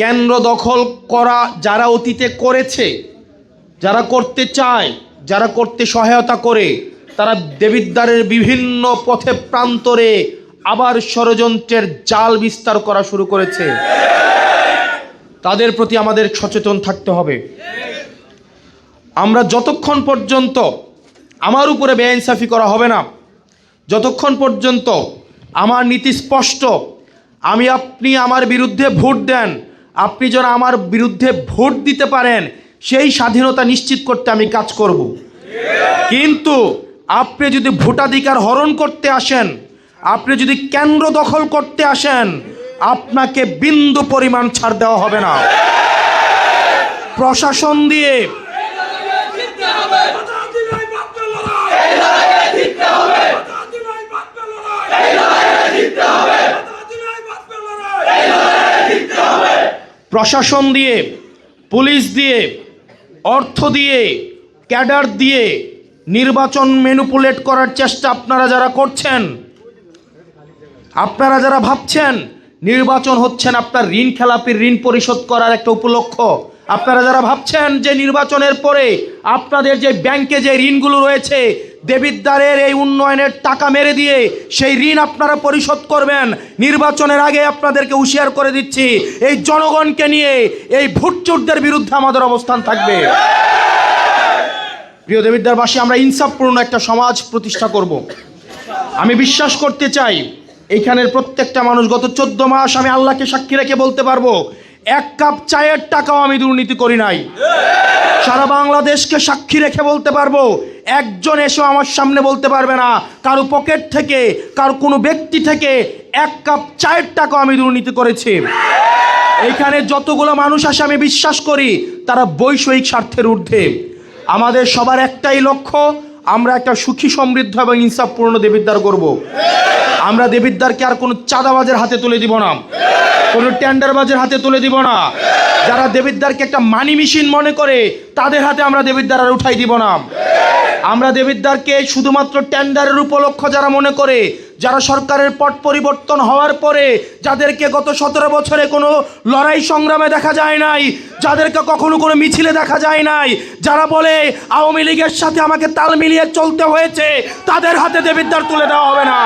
কেন্দ্র দখল করা যারা অতীতে করেছে, যারা করতে চায়, যারা করতে সহায়তা করে, তারা দেবিদ্বারের বিভিন্ন পথে প্রান্তরে আবার ষড়যন্ত্রের জাল বিস্তার করা শুরু করেছে। তাদের প্রতি আমাদের সচেতন থাকতে হবে। আমরা যতক্ষণ পর্যন্ত আমার উপরে বেআইনসাফি করা হবে না, যতক্ষণ পর্যন্ত আমার নীতি স্পষ্ট, আমি আপনি আমার বিরুদ্ধে ভোট দেন আপনি যেন আমার বিরুদ্ধে ভোট দিতে পারেন, সেই স্বাধীনতা নিশ্চিত করতে আমি কাজ করব। কিন্তু আপনি যদি ভোটাধিকার হরণ করতে আসেন, আপনি যদি কেন্দ্র দখল করতে আসেন, আপনাকে বিন্দু পরিমাণ ছাড় দেওয়া হবে না। প্রশাসন দিয়ে প্রশাসন দিয়ে, পুলিশ দিয়ে, অর্থ দিয়ে, ক্যাডার দিয়ে নির্বাচন ম্যানুপুলেট করার চেষ্টা আপনারা যারা করছেন, আপনারা যারা ভাবছেন নির্বাচন হচ্ছেন আপনার ঋণ খেলাপির ঋণ পরিশোধ করার একটা উপলক্ষ, আপনারা যারা ভাবছেন যে নির্বাচনের পরে আপনাদের যে ব্যাংকে যে ঋণগুলো রয়েছে দেবিদ্বারের এই উন্নয়নের টাকা মেরে দিয়ে সেই ঋণ আপনারা পরিশোধ করবেন। নির্বাচনের আগে আপনাদেরকে হুঁশিয়ার করে দিচ্ছি, এই জনগণকে নিয়ে এই ভোটচোরদের বিরুদ্ধে আমাদের অবস্থান থাকবে। প্রিয় দেবিদ্বারবাসী, আমরা ইনসাফপূর্ণ একটা সমাজ প্রতিষ্ঠা করব। আমি বিশ্বাস করতে চাই, এইখানের প্রত্যেকটা মানুষ গত চোদ্দ মাস আমি আল্লাহকে সাক্ষী রেখে বলতে পারব, এক কাপ চায়ের টাকাও আমি দুর্নীতি করি নাই। সারা বাংলাদেশকে সাক্ষী রেখে বলতে পারব একজন এসেও আমার সামনে বলতে পারবে না। কারও পকেট থেকে, কারও কোনো ব্যক্তি থেকে এক কাপ চায়ের টাকাও আমি দুর্নীতি করেছি। এখানে যতগুলো মানুষ আসে আমি বিশ্বাস করি, তারা বৈষয়িক স্বার্থের ঊর্ধ্বে। আমাদের সবার একটাই লক্ষ্য, আমরা একটা সুখী, সমৃদ্ধ এবং ইনসাফপূর্ণ দেবিদ্বার করব। আমরা দেবিদ্বারকে আর কোনো চাঁদাবাজের হাতে তুলে দিব না। কোনো টেন্ডারবাজের হাতে তুলে দিব না। যারা দেবিদ্বারকে একটা মানি মেশিন মনে করে, তাদের হাতে আমরা দেবিদ্বার আর উঠাই দিব না। আমরা দেবিদ্বারকে শুধুমাত্র টেন্ডারের উপলক্ষ যারা মনে করে, যারা সরকারের পট পরিবর্তন হওয়ার পরে যাদেরকে গত সতেরো বছরে কোনো লড়াই সংগ্রামে দেখা যায় নাই, যাদেরকে কখনো কোনো মিছিলে দেখা যায় নাই, যারা বলে আওয়ামী লীগের সাথে আমাকে তাল মিলিয়ে চলতে হয়েছে, তাদের হাতে দেবিদ্বার তুলে দেওয়া হবে না।